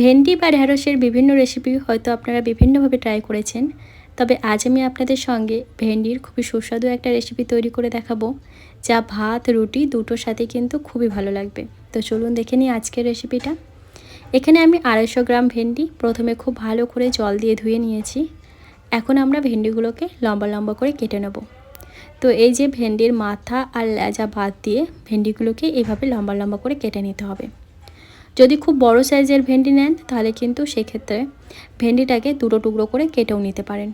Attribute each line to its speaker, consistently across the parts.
Speaker 1: ভেন্ডি বা ঢ্যাঁড়সের বিভিন্ন রেসিপি হয়তো আপনারা বিভিন্নভাবে ট্রাই করেছেন। তবে আজ আমি আপনাদের সঙ্গে ভেন্ডির খুবই সুস্বাদু একটা রেসিপি তৈরি করে দেখাবো, যা ভাত, রুটি দুটোর সাথে কিন্তু খুবই ভালো লাগবে। তো চলুন দেখে নিই আজকের রেসিপিটা এখানে আমি আড়াইশো গ্রাম ভেন্ডি প্রথমে খুব ভালো করে জল দিয়ে ধুয়ে নিয়েছি। এখন আমরা ভেন্ডিগুলোকে লম্বা লম্বা করে কেটে নেব। তো এই যে ভেন্ডির মাথা আর লেজা বাদ দিয়ে ভেন্ডিগুলোকে এইভাবে লম্বা লম্বা করে কেটে নিতে হবে। যদি খুব বড় সাইজের ভেন্ডি নেন, তাহলে কিন্তু সেক্ষেত্রে ভেন্ডিটাকে দুটো টুকরো করে কেটেও নিতে পারেন।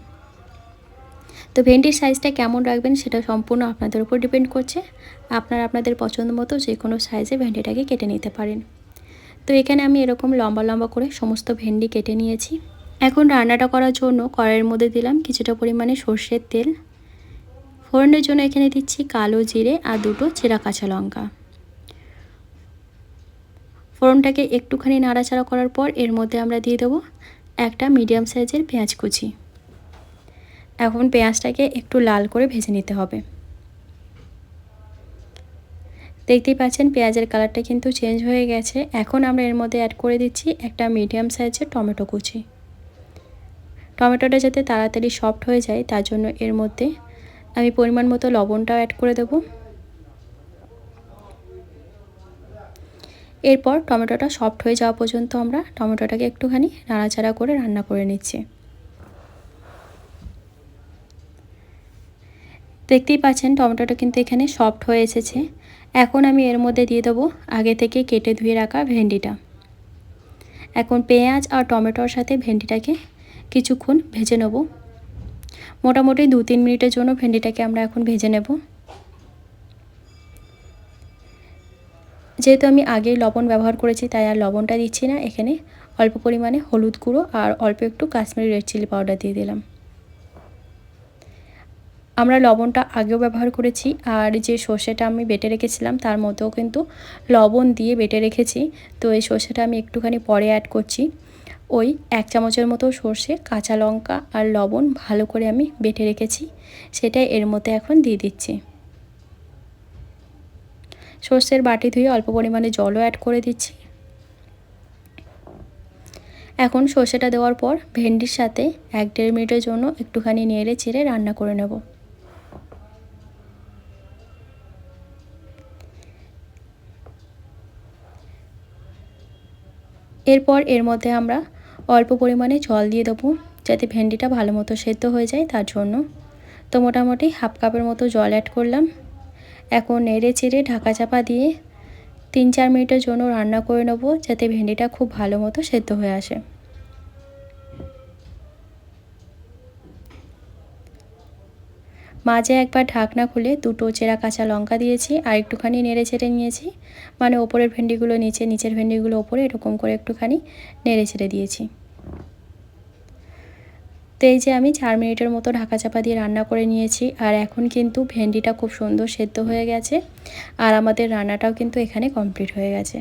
Speaker 1: তো ভেন্ডির সাইজটা কেমন রাখবেন সেটা সম্পূর্ণ আপনাদের উপর ডিপেন্ড করছে। আপনারা আপনাদের পছন্দ মতো যে কোনো সাইজে ভেন্ডিটাকে কেটে নিতে পারেন। তো এখানে আমি এরকম লম্বা লম্বা করে সমস্ত ভেন্ডি কেটে নিয়েছি। এখন রান্নাটা করার জন্য কড়াইয়ের মধ্যে দিলাম কিছুটা পরিমাণে সর্ষের তেল। ফোড়নের জন্য এখানে দিচ্ছি কালো জিরে আর দুটো চেরা কাঁচা লঙ্কা। ফোড়নটাকে একটুখানি নাড়াচাড়া করার পর এর মধ্যে আমরা দিয়ে দেবো একটা মিডিয়াম সাইজের পেঁয়াজ কুচি। এখন পেঁয়াজটাকে একটু লাল করে ভেজে নিতে হবে। দেখতেই পাচ্ছেন পেঁয়াজের কালারটা কিন্তু চেঞ্জ হয়ে গেছে। এখন আমরা এর মধ্যে অ্যাড করে দিচ্ছি একটা মিডিয়াম সাইজের টমেটো কুচি। টমেটোটা যাতে তাড়াতাড়ি সফট হয়ে যায়, তার জন্য এর মধ্যে আমি পরিমাণ মতো লবণটাও অ্যাড করে দেবো। এরপর টমেটোটা সফট হয়ে যাওয়া পর্যন্ত আমরা টমেটোটাকে একটুখানি নাড়াচাড়া করে রান্না করে নিচ্ছি। দেখতেই পাচ্ছেন টমেটোটা কিন্তু এখানে সফট হয়ে এসেছে। এখন আমি এর মধ্যে দিয়ে দেবো আগে থেকে কেটে ধুয়ে রাখা ভেন্ডিটা। এখন পেঁয়াজ আর টমেটোর সাথে ভেন্ডিটাকে কিছুক্ষণ ভেজে নেব। মোটামুটি দু তিন মিনিটের জন্য ভেন্ডিটাকে আমরা এখন ভেজে নেব। যেহেতু আমি আগেই লবণ ব্যবহার করেছি, তাই আর লবণটা দিচ্ছি না। এখানে অল্প পরিমাণে হলুদ গুঁড়ো আর অল্প একটু কাশ্মীরি রেড চিলি পাউডার দিয়ে দিলাম। আমরা লবণটা আগেও ব্যবহার করেছি, আর যে সর্ষেটা আমি বেটে রেখেছিলাম, তার মধ্যেও কিন্তু লবণ দিয়ে বেটে রেখেছি। তো এই সর্ষেটা আমি একটুখানি পরে অ্যাড করছি। ওই এক চামচের মতো সর্ষে, কাঁচা লঙ্কা আর লবণ ভালো করে আমি বেটে রেখেছি। সেটা এর মধ্যে এখন দিয়ে দিচ্ছি। সর্ষের বাটি ধুয়ে অল্প পরিমাণে জলও অ্যাড করে দিচ্ছি। এখন সর্ষেটা দেওয়ার পর ভেন্ডির সাথে এক দেড় মিনিটের জন্য একটুখানি নেড়ে চেড়ে রান্না করে নেব। এরপর এর মধ্যে আমরা অল্প পরিমাণে জল দিয়ে দেবো যাতে ভেন্ডিটা ভালো মতো সেদ্ধ হয়ে যায় তার জন্য। তো মোটামুটি হাফ কাপের মতো জল অ্যাড করলাম। এখন নেড়ে চেড়ে ঢাকা চাপা দিয়ে তিন চার মিনিটের জন্য রান্না করে নেব, যাতে ভেন্ডিটা খুব ভালো মতো সেদ্ধ হয়ে আসে। মাঝে একবার ঢাকনা খুলে দুটো চেরা কাঁচা লঙ্কা দিয়েছি আর একটুখানি নেড়ে চেড়ে নিয়েছি। মানে ওপরের ভেন্ডিগুলো নিচে, নিচের ভেন্ডিগুলো ওপরে এরকম করে একটুখানি নেড়ে চেড়ে দিয়েছি। তো এই যে আমি চার মিনিটের মতো ঢাকা চাপা দিয়ে রান্না করে নিয়েছি, আর এখন কিন্তু ভেন্ডিটা খুব সুন্দর সেদ্ধ হয়ে গেছে, আর আমাদের রান্নাটাও কিন্তু এখানে কমপ্লিট হয়ে গেছে।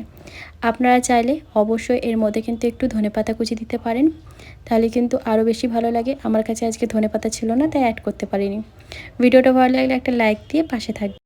Speaker 1: আপনারা চাইলে অবশ্যই এর মধ্যে কিন্তু একটু ধনেপাতা কুচি দিতে পারেন, তাহলে কিন্তু আরও বেশি ভালো লাগে। আমার কাছে আজকে ধনেপাতা ছিল না, তাই অ্যাড করতে পারিনি। ভিডিওটা ভালো লাগলে একটা লাইক দিয়ে পাশে থাকবে